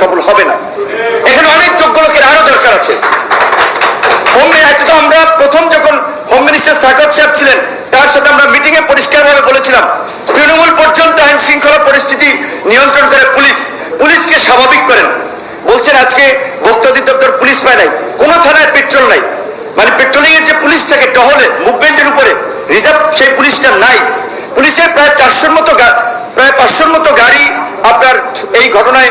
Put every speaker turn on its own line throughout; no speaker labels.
সফল হবে না। এখানে অনেক যোগ্য লোকের আরও দরকার আছে। আমরা প্রথম যখন হোম মিনিস্টার সাকত সাহেব ছিলেন, তার সাথে আমরা মিটিং এ পরিষ্কারভাবে বলেছিলাম, তৃণমূল পর্যন্ত আইন শৃঙ্খলা পরিস্থিতি নিয়ন্ত্রণ করে পুলিশ, পুলিশকে স্বাভাবিক করেন। বলছেন আজকে ভোক্তা অধিদপ্তর পুলিশ পায় নাই, কোন থানায় পেট্রোল নাই। মানে পেট্রোলিং এর যে পুলিশ থাকে, টহলে, মুভমেন্টের উপরে, রিজার্ভ সেই পুলিশটা নাই। পুলিশের প্রায় চারশোর মতো প্রায় পাঁচশোর মতো গাড়ি আপনার এই ঘটনায়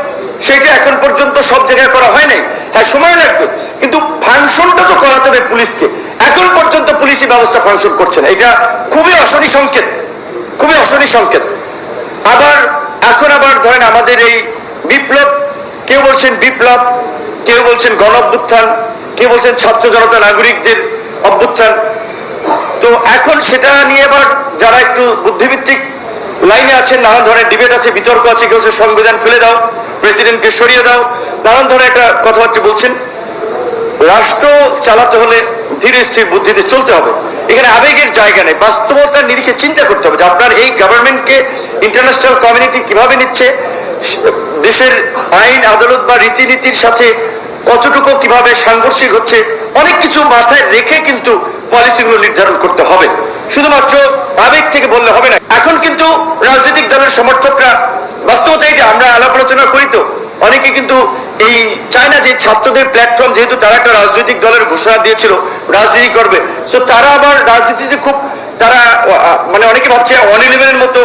সেটা এখন পর্যন্ত সব জায়গায় করা হয় নাই। হ্যাঁ সময় লাগবে। কিন্তু ফাংশনটা তো করাতে হবে পুলিশকে। এখন পর্যন্ত পুলিশি ব্যবস্থা ফাংশন করছে না। এটা খুবই অশনি সংকেত। খুবই অশনি সংকেত। আবার, এখন আবার ধরেন আমাদের এই বিপ্লব, কেউ বলছেন বিপ্লব, কেউ বলছেন গণ অভ্যুত্থান কেউ বলছেন ছাত্র জনতা নাগরিকদের অভ্যুত্থান। তো এখন সেটা নিয়ে আবার যারা একটু বুদ্ধিভিত্তিক লাইনে আছেন, নানান ধরনের ডিবেট আছে, বিতর্ক আছে, কেউ সংবিধান ফেলে দাও। প্রেসিডেন্টকে সরিয়ে দাও। নানান ধরনের একটা কথাবার্তা বলছেন। রাষ্ট্র চালাতে হলে ধীরে স্থির বুদ্ধিতে চলতে হবে। এখানে আবেগের জায়গা নেই। বাস্তবতার নিরিখে চিন্তা করতে হবে যে আপনার এই গভর্নমেন্টকে ইন্টারন্যাশনাল কমিউনিটি কীভাবে নিচ্ছে, দেশের আইন, আদালত বা রীতিনীতির সাথে কতটুকু কীভাবে সাংঘর্ষিক হচ্ছে, অনেক কিছু মাথায় রেখে কিন্তু পলিসিগুলো নির্ধারণ করতে হবে। শুধুমাত্র আবেগ থেকে বললে হবে না। এখন কিন্তু রাজনৈতিক দলের সমর্থকরা বাস্তবতা এই যে আমরা আলাপ আলোচনা করি তো, অনেকে কিন্তু এই চায় না যে ছাত্রদের প্ল্যাটফর্ম যেহেতু তারা একটা রাজনৈতিক দলের ঘোষণা দিয়েছিল, রাজনীতি করবে। সো তারা আবার রাজনীতিতে খুব, তারা মানে অনেকে ভাবছে অন ইলেভেনের মতো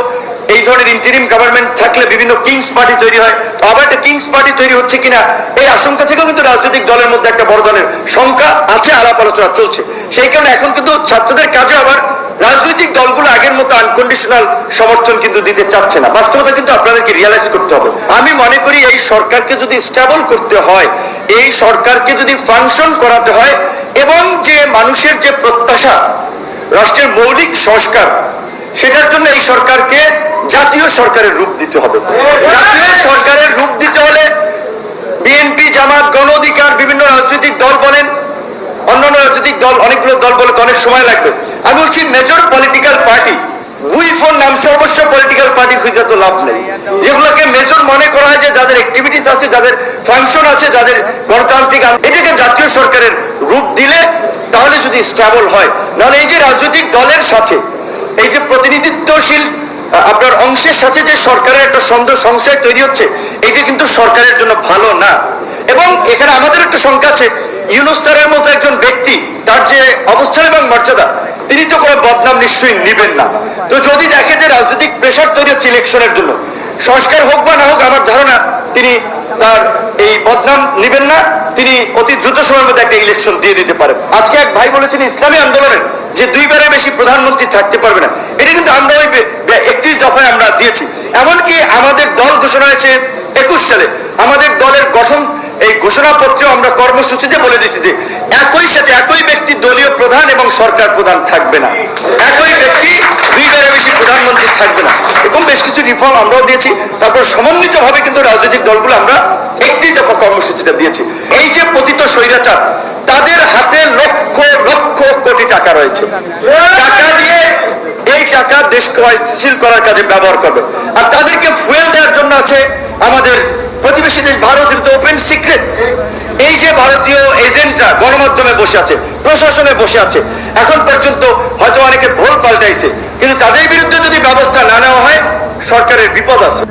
এই ধরনের ইন্টারিম গভর্নমেন্ট থাকলে বিভিন্ন কিংস পার্টি তৈরি হয়। তো আবার একটা কিংস পার্টি তৈরি হচ্ছে কিনা, এই আশঙ্কা থেকেও কিন্তু রাজনৈতিক দলের মধ্যে একটা বড় ধরনের শঙ্কা আছে, আলাপ আলোচনা চলছে। সেই কারণে এখন কিন্তু ছাত্রদের কাজে আবার রাজনৈতিক দলগুলো আগের মতো আনকন্ডিশনাল সমর্থন কিন্তু দিতে চাচ্ছে না। বাস্তবতা কিন্তু আপনাদেরকে রিয়ালাইজ করতে হবে। আমি মনে করি এই সরকারকে যদি স্টেবল করতে হয়, এই সরকারকে যদি ফাংশন করাতে হয়, এবং যে মানুষের যে প্রত্যাশা, রাষ্ট্রের মৌলিক সংস্কার, সেটার জন্য এই সরকারকে জাতীয় সরকারের রূপ দিতে হবে। জাতীয় সরকারের রূপ দিতে হলে বিএনপি, জামাত, গণ অধিকার বিভিন্ন রাজনৈতিক দল বলেন অন্যান্য রাজনৈতিক দল অনেকগুলো দল বলে অনেক সময় লাগবে। আমি বলছি মেজর পলিটিক্যাল পার্টি এই যে রাজনৈতিক দলের সাথে, এই যে প্রতিনিধিত্বশীল আপনার অংশের সাথে যে সরকারের একটা সন্দেহ সংশয় তৈরি হচ্ছে, এটা কিন্তু সরকারের জন্য ভালো না। এবং এখানে আমাদের একটা সংখ্যা আছে, ইউনুস স্যারের মতো একজন ব্যক্তি, তার যে অবস্থান এবং মর্যাদা, তিনি তো কোনো বদনাম নিশ্চয়ই নিবেন না। তো যদি দেখে যে রাজনৈতিক প্রেশার তৈরি হচ্ছে ইলেকশনের জন্য, সংস্কার হোক বা না হোক, আমার ধারণা তিনি তার এই বদনাম নিবেন না, তিনি অতি দ্রুত সময়ের মধ্যে একটা ইলেকশন দিয়ে দিতে পারেন। আজকে এক ভাই বলেছেন, ইসলামী আন্দোলনের যে দুইবারের বেশি প্রধানমন্ত্রী থাকতে পারবে না, এটা কিন্তু আমরা ওই একত্রিশ দফায় আমরা দিয়েছি। এমনকি আমাদের দল ঘোষণা হয়েছে একুশ সালে, আমাদের দলের গঠন ঘোষণাপত্রে আমরা কর্মসূচিতে বলে দিয়েছি যে একই সাথে একই ব্যক্তি দলীয় প্রধান এবং সরকার প্রধান থাকবে না। একই ব্যক্তি দুইবারের বেশি প্রধানমন্ত্রী থাকবে না। এরকম বেশ কিছু রিফর্ম আমরাও দিয়েছি। তারপর সমন্বিতভাবে কিন্তু রাজনৈতিক দলগুলো আমরা একটি দফা কর্মসূচিটা দিয়েছি। এই যে পতিত স্বৈরাচার, তাদের হাতে লক্ষ লক্ষ কোটি টাকা রয়েছে। টাকা দিয়ে এই টাকা দেশকে অস্থিতিশীল করার কাজে ব্যবহার করবে। আর তাদেরকে ফুয়েল দেওয়ার জন্য আছে আমাদের প্রতিবেশী দেশ ভারত তো ওপেন সিক্রেট এই যে ভারতীয় এজেন্টরা গণমাধ্যমে বসে আছে, প্রশাসনে বসে আছে, এখন পর্যন্ত হয়তো অনেকে ভোল পাল্টাইছে, কিন্তু তাদের বিরুদ্ধে যদি ব্যবস্থা না নেওয়া হয়, সরকারের বিপদ আছে।